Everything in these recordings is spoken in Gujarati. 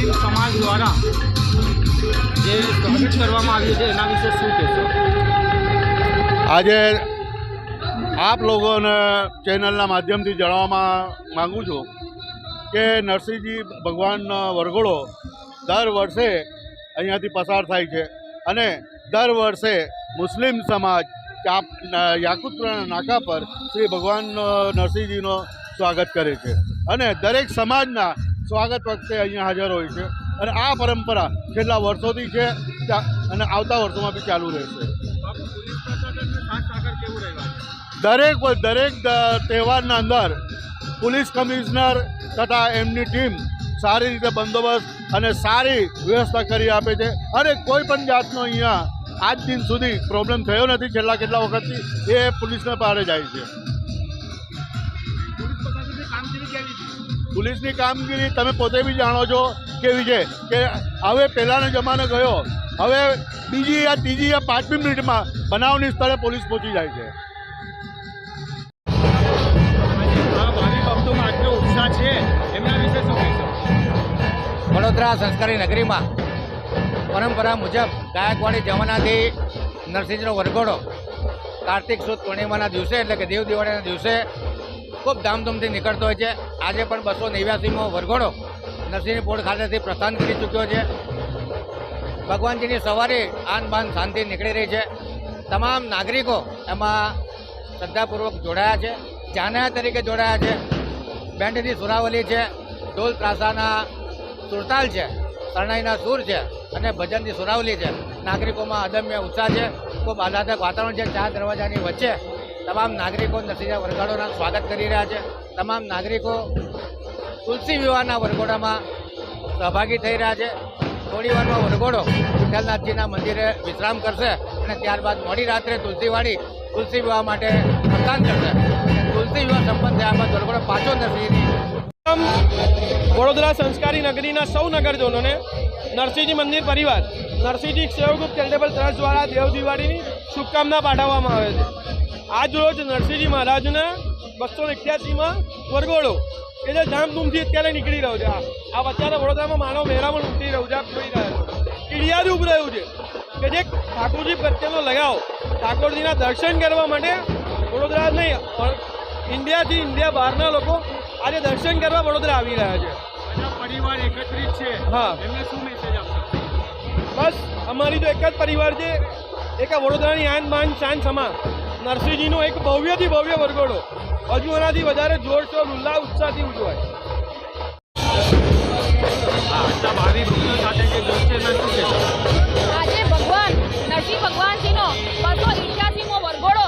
મુસ્લિમ સમાજ દ્વારા જે સ્થગિત કરવામાં આવ્યું છે, એના વિશે શું કહેશો? આજે આપ લોકોને ચેનલના માધ્યમથી જણાવવામાં માગું છું કે નરસિંહજી ભગવાનનો વરઘોડો દર વર્ષે અહીંયાથી પસાર થાય છે અને દર વર્ષે મુસ્લિમ સમાજ યાકુતપુરા નાકા પર શ્રી ભગવાન નરસિંહજીનો સ્વાગત કરે છે. અને દરેક સમાજના સ્વાગત વખતે અહીંયા હાજર હોય છે. અને આ પરંપરા છેલ્લા વર્ષોથી છે અને આવતા વર્ષોમાં બી ચાલુ રહેશે. દરેક દરેક તહેવારના અંદર પોલીસ કમિશનર તથા એમની ટીમ સારી રીતે બંદોબસ્ત અને સારી વ્યવસ્થા કરી આપે છે. અને કોઈ પણ જાતનો અહીંયા આજ દિન સુધી પ્રોબ્લેમ થયો નથી. છેલ્લા કેટલા વખતથી એ પોલીસને પારે જાય છે? પોલીસની કામગીરી તમે પોતે બી જાણો છો કેવી છે કે હવે પહેલાંનો જમાનો ગયો, હવે બીજી યા ત્રીજી યા પાંચમી મિનિટમાં બનાવની સ્થળે પોલીસ પહોંચી જાય છે. વડોદરા સંસ્કારી નગરીમાં પરંપરા મુજબ ગાયકવાડી જમાનાથી નરસિંહનો વરઘોડો કાર્તિક સુદ પૂર્ણિમાના દિવસે, એટલે કે દેવ દિવાળીના દિવસે ખૂબ ધામધૂમથી નીકળતો હોય છે. આજે પણ બસો નેવ્યાસીમો વરઘોડો નરસિંહની પોળ ખાતેથી પ્રસ્થાન કરી ચૂક્યો છે. ભગવાનજીની સવારે આન બાન શાંતિ નીકળી રહી છે. તમામ નાગરિકો એમાં શ્રદ્ધાપૂર્વક જોડાયા છે. જાનયા તરીકે જોડાયા છે. બેન્ડની સુરાવલી છે. ઢોલ ત્રાસાના સુરતાલ છે. શરણાઈના સૂર છે અને ભજનની સુરાવલી છે. નાગરિકોમાં અદમ્ય ઉત્સાહ છે. ખૂબ આહલાદક વાતાવરણ છે. ચાર દરવાજાની વચ્ચે તમામ નાગરિકો નરસિંહ વરઘોડાના સ્વાગત કરી રહ્યા છે. તમામ નાગરિકો તુલસી વિવાહના વરઘોડામાં સહભાગી થઈ રહ્યા છે. થોડી વારમાં વરઘોડો વિઠ્ઠલનાથજીના મંદિરે વિશ્રામ કરશે અને ત્યારબાદ મોડી રાત્રે તુલસીવાડી તુલસી વિવાહ માટે મતદાન કરશે. તુલસી વિવાહ સંપન્ન થયા બાદ વરઘોડો પાછો નરસિંહની વડોદરા સંસ્કારી નગરીના સૌ નગરજનોને નરસિંહજી મંદિર પરિવાર, નરસિંહજી સેવગુપ્ત ચેરિટેબલ ટ્રસ્ટ દ્વારા દેવ દિવાળીની શુભકામના પાઠવવામાં આવે છે. આજ રોજ નરસિંહજી મહારાજના બસો અઠ્યાસીમાં વરઘોડો. કે જે ધામધૂમથી અત્યારે નીકળી રહ્યો છે. આ અત્યારે વડોદરામાં માનવ મહેરામણ ઉતરી રહ્યું છે. આપ જોઈ રહ્યા છો. કીડિયાથી ઊભી રહ્યું છે. કે જે ઠાકોરજી પ્રત્યેનો લગાવ ઠાકોરજીના દર્શન કરવા માટે વડોદરા નહીં પણ ઇન્ડિયાથી ઇન્ડિયા બહારના લોકો આજે દર્શન કરવા વડોદરા આવી રહ્યા છે. પરિવાર એકત્રિત છે. હા. એમને શું મેસેજ આપશો? બસ અમારી તો એક જ પરિવાર છે. એક વડોદરાની આન બાન શાન સમા નરસિંહજીનો એક ભવ્યથી ભવ્ય વરઘોડો. હજુ એનાથી વધારે જોરશોર ઉલ્લાહ ઉત્સાહથી ઉજવાય. આજે ભગવાન નરસિંહ ભગવાનજીનો બસો ઇઠ્યાસીમો વરઘોડો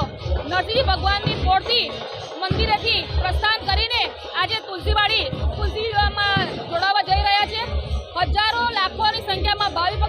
નરસિંહ ભગવાનની પોળથી મંદિરેથી પ્રસ્થાન કરીને આજે તુલસીવાડી તુલસીમાં જોડાવા જઈ રહ્યા છે. હજારો લાખોની સંખ્યામાં ભાવિ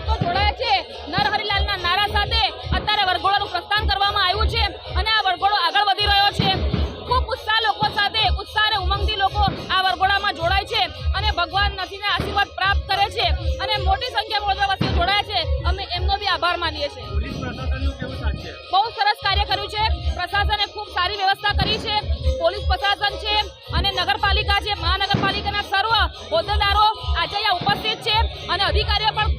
પોલીસ પ્રશાસન છે અને નગરપાલિકા છે. મહાનગરપાલિકાના સર્વ હોદ્દેદારો આજે ઉપસ્થિત છે અને અધિકારીઓ પણ